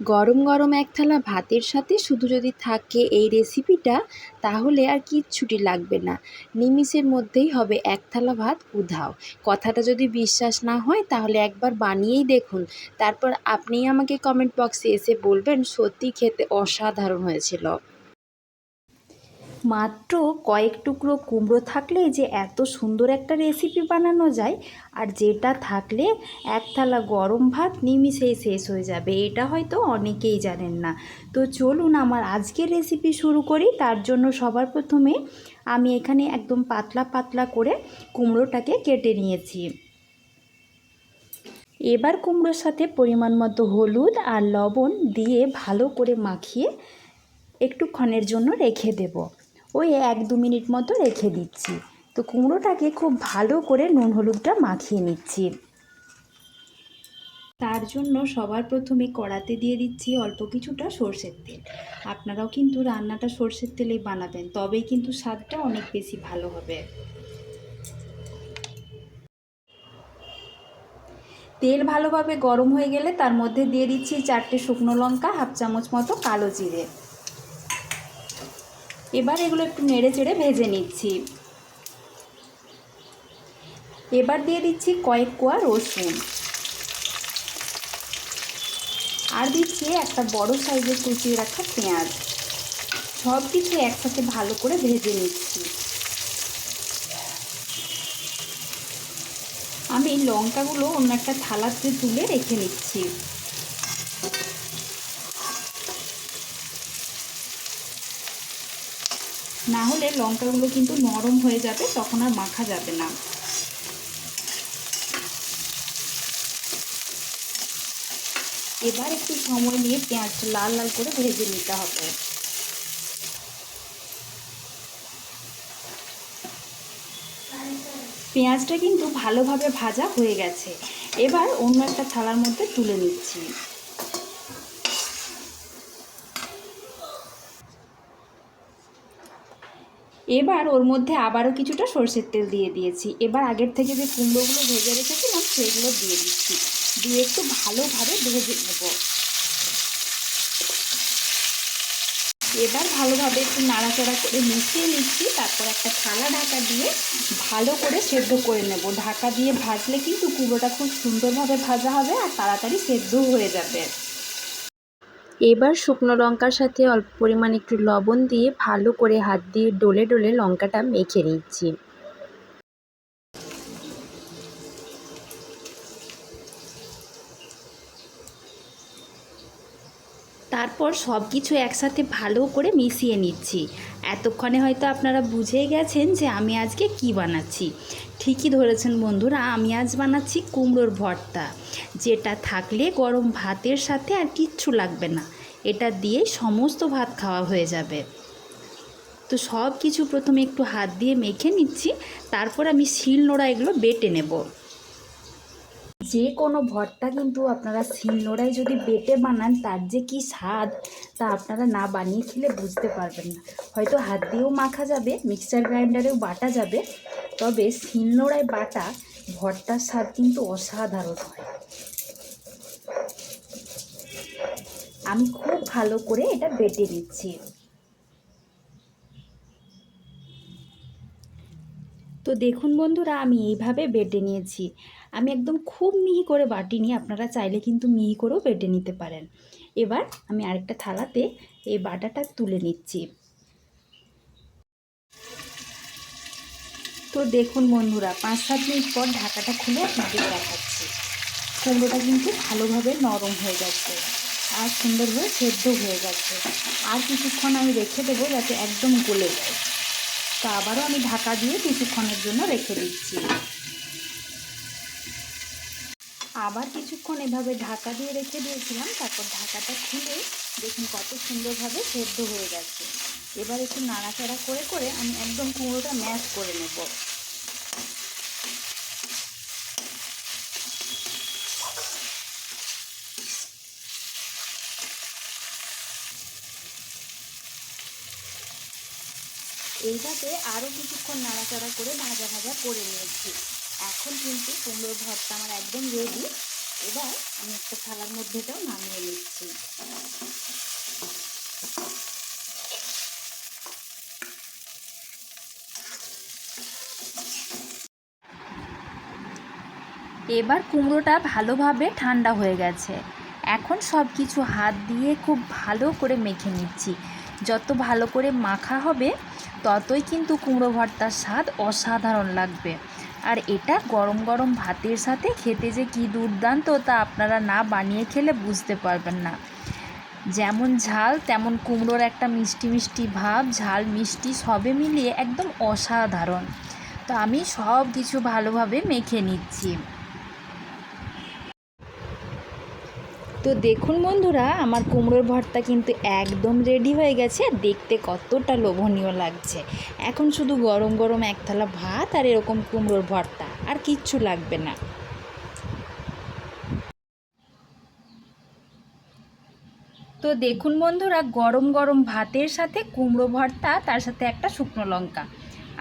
গরম গরম এক থালা ভাতের সাথে শুধু যদি থাকে এই রেসিপিটা তাহলে আর কিচ্ছুটি লাগবে না। নিমিষের মধ্যেই হবে এক থালা ভাত, উধাও। কথাটা যদি বিশ্বাস না হয়, তাহলে একবার বানিয়েই দেখুন। তারপর আপনি আমাকে কমেন্ট বক্সে এসে বলবেন সত্যি খেতে অসাধারণ হয়েছিল। মাত্র কয়েক টুকরো কুমড়ো থাকলেই যে এত সুন্দর একটা রেসিপি বানানো যায়, আর যেটা থাকলে এক থালা গরম ভাত নিমিষেই শেষ হয়ে যাবে, এটা হয়তো অনেকেই জানেন না। তো চলুন আমার আজকের রেসিপি শুরু করি, তার জন্য সবার প্রথমে আমি এখানে একদম পাতলা পাতলা করে কুমড়োটাকে কেটে নিয়েছি। এবার কুমড়োর সাথে পরিমাণ মতো হলুদ আর লবণ দিয়ে ভালো করে মাখিয়ে একটুক্ষণের জন্য রেখে দেব। ওই এক দু মিনিট মতো রেখে দিচ্ছি। তো কুমড়োটাকে খুব ভালো করে নুন হলুদটা মাখিয়ে নিচ্ছি। তার জন্য সবার প্রথমে কড়াতে দিয়ে দিচ্ছি অল্প কিছুটা সর্ষের তেল। আপনারাও কিন্তু রান্নাটা সর্ষের তেলেই বানাবেন, তবেই কিন্তু স্বাদটা অনেক বেশি ভালো হবে। তেল ভালোভাবে গরম হয়ে গেলে তার মধ্যে দিয়ে দিচ্ছি চারটে শুকনো লঙ্কা, হাফ চামচ মতো কালো জিরে। এবার এগুলো একটু নেড়ে চেড়ে ভেজে নিচ্ছি। এবার দিয়ে দিচ্ছি কয়েক কোয়া রসুন। আর দিচ্ছি একটা বড় সাইজের কুচিয়ে রাখা পেঁয়াজ। সব কিছু একসাথে ভালো করে ভেজে নিচ্ছি। আমি লঙ্কাগুলো অন্য একটা থালাতে তুলে রেখে নিচ্ছি। না হলে লঙ্কাগুলো কিন্তু নরম হয়ে যাবে, তখন আর মাখা যাবে না। এবার একটু সময় নিয়ে পেঁয়াজটা লাল লাল করে ভেজে নিতে হবে। পেঁয়াজটা কিন্তু ভালোভাবে ভাজা হয়ে গেছে। এবার অন্য একটা থালার মধ্যে তুলে নিচ্ছি। এবার ওর মধ্যে আবারও কিছুটা সর্ষের তেল দিয়ে দিয়েছি। এবার আগের থেকে যে কুমড়োগুলো ভেজে রেখেছিলাম, সেগুলো দিয়ে দিচ্ছি। দিয়ে একটু ভালোভাবে ভেজে নেব। এবার ভালোভাবে একটু নাড়াচাড়া করে মিশিয়ে নিচ্ছি, তারপর একটা থালা ঢাকা দিয়ে ভালো করে সেদ্ধ করে নেব। ঢাকা দিয়ে ভাজলে কিন্তু কুমড়োটা খুব সুন্দরভাবে ভাজা হবে আর তাড়াতাড়ি সেদ্ধ হয়ে যাবে। এবার শুকনো লঙ্কার সাথে অল্প পরিমাণ একটু লবণ দিয়ে ভালো করে হাত দিয়ে ডলে ডলে লঙ্কাটা মেখে নিচ্ছি। তারপর সব কিছু একসাথে ভালো করে মিশিয়ে নিচ্ছি। এতক্ষণে হয়তো আপনারা বুঝে গেছেন যে আমি আজকে কি বানাচ্ছি। ঠিকই ধরেছেন বন্ধুরা, আমি আজ বানাচ্ছি কুমড়োর ভর্তা। যেটা থাকলে গরম ভাতের সাথে আর কিচ্ছু লাগবে না। এটা দিয়ে সমস্ত ভাত খাওয়া হয়ে যাবে। তো সব কিছু প্রথমে একটু হাত দিয়ে মেখে নিচ্ছি, তারপর আমি শিল নোড়া এগুলো বেটে নেব। যে কোনো ভর্তা কিন্তু আপনারা শিল নোড়ায় যদি বেটে বানান, তার যে কি স্বাদ তা আপনারা না বানিয়ে খেলে বুঝতে পারবেন না। হয়তো হাত দিয়েও মাখা যাবে মিক্সার গ্রাইন্ডারেও বাটা যাবে, তবে শিল নোড়ায় বাটা ভর্তার স্বাদ কিন্তু অসাধারণ হয়। আমি খুব ভালো করে এটা বেটে নিচ্ছি। তো দেখুন বন্ধুরা, আমি এইভাবে বেটে নিয়েছি। আমি একদম খুব মিহি করে বাটিনি আপনারা চাইলে কিন্তু মিহি করেও বেটে নিতে পারেন। এবার আমি আরেকটা থালাতে এই বাটাটা তুলে নিচ্ছি। তো দেখুন বন্ধুরা পাঁচ সাত মিনিট পর ঢাকাটা খুলে আপনাদের দেখাচ্ছি। কুমড়োটা কিন্তু ভালোভাবে নরম হয়ে যাচ্ছে আর সুন্দরভাবে সেদ্ধ হয়ে যাচ্ছে আর কিছুক্ষণ আমি রেখে দেবো যাতে একদম গলে যায়। তো আবারও আমি ঢাকা দিয়ে কিছুক্ষণের জন্য রেখে দিচ্ছি। আবার কিছুক্ষণ এভাবে ঢাকা দিয়ে রেখে দিয়েছিলাম, তারপর ঢাকাটা খুলে দেখুন কত সুন্দরভাবে সেদ্ধ হয়ে গেছে। এবার একটু নাড়াচাড়া করে করে আমি একদম কুমড়োটা ম্যাশ করে নেব। এইভাবে আরও কিছুক্ষণ নাড়াচাড়া করে ভাজা ভাজা করে নিয়েছি। এখন কিন্তু কুমড়োর ভর্তা আমার একদম রেডি এবার আমি একটা থালার মধ্যেটাও নামিয়ে নিচ্ছি। এবার কুমড়োটা ভালোভাবে ঠান্ডা হয়ে গেছে। এখন সব কিছু হাত দিয়ে খুব ভালো করে মেখে নিচ্ছি। যত ভালো করে মাখা হবে, ততই কিন্তু কুমড়ো ভর্তার স্বাদ অসাধারণ লাগবে। আর এটা গরম গরম ভাতের সাথে খেতে যে কী দুর্দান্ত তা আপনারা না বানিয়ে খেলে বুঝতে পারবেন না। যেমন ঝাল, তেমন কুমড়োর একটা মিষ্টি মিষ্টি ভাব, ঝাল, মিষ্টি সবে মিলিয়ে একদম অসাধারণ। তো আমি সব কিছু ভালোভাবে মেখে নিচ্ছি। তো দেখুন বন্ধুরা, আমার কুমড়োর ভর্তা কিন্তু একদম রেডি হয়ে গেছে। দেখতে কতটা লোভনীয় লাগছে। এখন শুধু গরম গরম এক থালা ভাত আর এরকম কুমড়োর ভর্তা, আর কিচ্ছু লাগবে না। তো দেখুন বন্ধুরা, গরম গরম ভাতের সাথে কুমড়ো ভর্তা, তার সাথে একটা শুকনো লঙ্কা।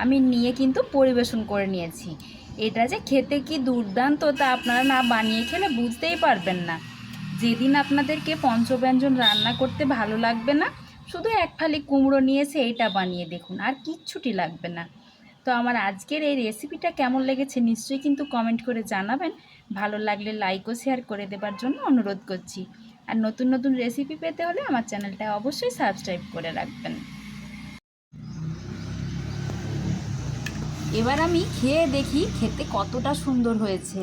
আমি নিয়ে কিন্তু পরিবেশন করে নিয়েছি। এটা যে খেতে কি দুর্দান্ত তা আপনারা না বানিয়ে খেলে বুঝতেই পারবেন না। যেদিন আপনাদেরকে পঞ্চব্যঞ্জন রান্না করতে ভালো লাগবে না, শুধু এক ফালি কুমড়ো নিয়েছে এইটা বানিয়ে দেখুন, আর কিচ্ছুটি লাগবে না। তো আমার আজকের এই রেসিপিটা কেমন লেগেছে নিশ্চয়ই কিন্তু কমেন্ট করে জানাবেন। ভালো লাগলে লাইক ও শেয়ার করে দেবার জন্য অনুরোধ করছি। আর নতুন নতুন রেসিপি পেতে হলে আমার চ্যানেলটা অবশ্যই সাবস্ক্রাইব করে রাখবেন। এবার আমি খেয়ে দেখি খেতে কতটা সুন্দর হয়েছে।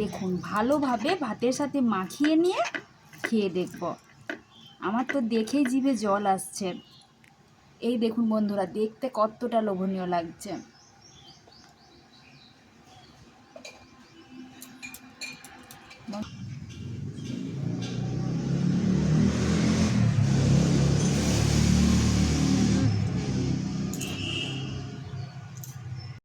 দেখুন, ভালোভাবে ভাতের সাথে মাখিয়ে নিয়ে খেয়ে দেখব আমার তো দেখেই জিভে জল আসছে এই দেখুন বন্ধুরা, দেখতে কতটা লোভনীয় লাগছে Bye.